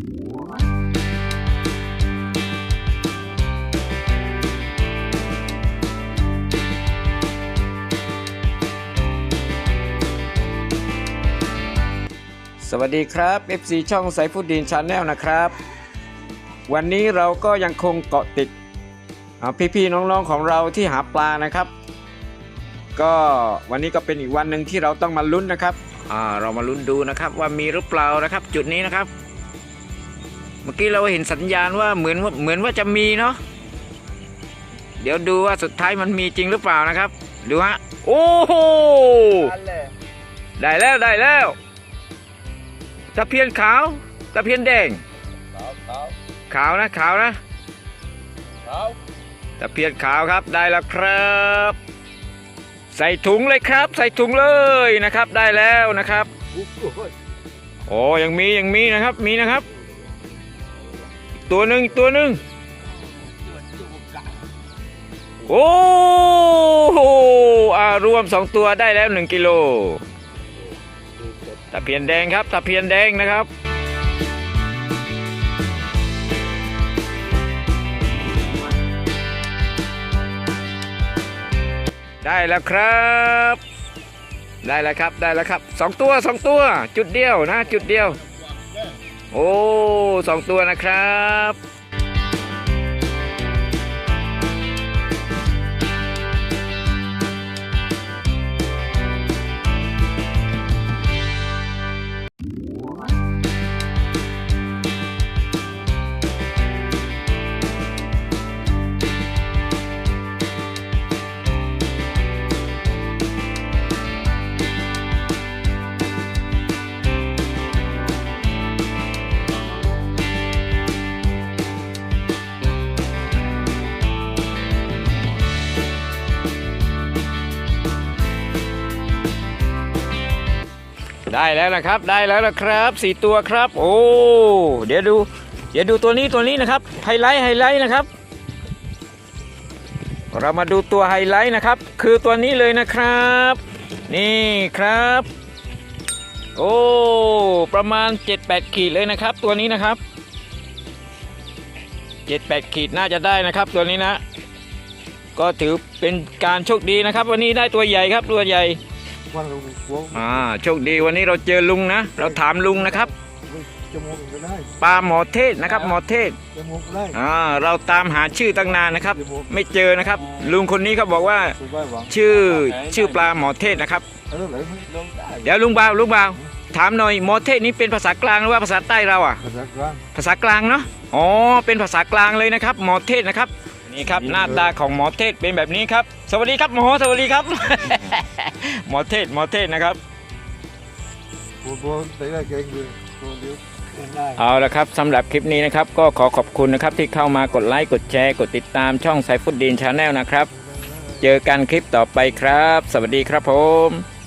สวัสดีครับ FC ช่องไซฟุตดีนชาแนลนะครับ วันนี้เราก็ยังคงเกาะติดพี่ๆน้องๆของเราที่หาปลานะครับ ก็วันนี้ก็เป็นอีกวันหนึ่งที่เราต้องมาลุ้นนะครับเรามาลุ้นดูนะครับว่ามีหรือเปล่านะครับ จุดนี้นะครับ เมื่อกี้เราเห็นสัญญาณว่าเหมือนว่าเหมือนว่าจะมีเนาะเดี๋ยวดูว่าสุดท้ายมันมีจริงหรือเปล่านะครับดูฮะโอ้โหได้แล้วได้แล้วตะเพียนขาวตะเพียนแดงขาวขาวขาวนะขาวนะขาวตะเพียนขาวครับได้แล้วครับ ใส่ถุงเลยครับ ใส่ถุงเลยนะครับได้แล้วนะครับโอ้อยังมียังมีนะครับมีนะครับ ตัวหนึ่งตัวหนึ่งโอ้โหอ่ารวมสองตัวได้แล้วหนึ่งกิโลตะเพียนแดงครับตะเพียนแดงนะครับได้แล้วครับ ได้แล้วครับ ได้แล้วครับสองตัวสองตัว จุดเดียวนะ จุดเดียว โอ้ สองตัวนะครับ ได้แล้วนะครับได้แล้วนะครับสี่ตัวครับ โอ้เดี๋ยวดู เดี๋ยวดูตัวนี้ตัวนี้นะครับไฮไลท์ไฮไลท์นะครับ เรามาดูตัวไฮไลท์นะครับ คือตัวนี้เลยนะครับ นี่ครับ โอ้ประมาณ 7-8 ขีดเลยนะครับ ตัวนี้นะครับ 7-8 ขีดน่าจะได้นะครับ ตัวนี้นะ ก็ถือเป็นการโชคดีนะครับ วันนี้ได้ตัวใหญ่ครับตัวใหญ่ วันเราหัวอ่าโชคดีวันนี้เราเจอลุงนะ เราถามลุงนะครับ จมูกก็ได้ปลาหมอเทศนะครับ หมอเทศจมูกก็ได้อ่าเราตามหาชื่อตั้งนานนะครับจมูกไม่เจอนะครับ ลุงคนนี้เขาบอกว่า สุดบ้าหวังชื่อชื่อปลาหมอเทศนะครับ เออไหลไม่ลงได้เดี๋ยวลุงบ่าวลุงบ่าวถามหน่อยหมอเทศนี้เป็นภาษากลางหรือว่าภาษาใต้เราอะ ภาษากลางภาษากลางเนาะ อ๋อ เป็นภาษากลางเลยนะครับ หมอเทศนะครับ นี่ครับหน้าตาของหมอเทศเป็นแบบนี้ครับ สวัสดีครับหมอสวัสดีครับ หมอเทศหมอเทศนะครับบัวบัวใส่ได้เก่งเลยตัวเดียวได้เอาละครับสำหรับคลิปนี้นะครับ ก็ขอขอบคุณนะครับที่เข้ามากดไลค์กดแชร์กดติดตามช่องไซฟุตดีนชาแนลนะครับ เจอกันคลิปต่อไปครับ สวัสดีครับผม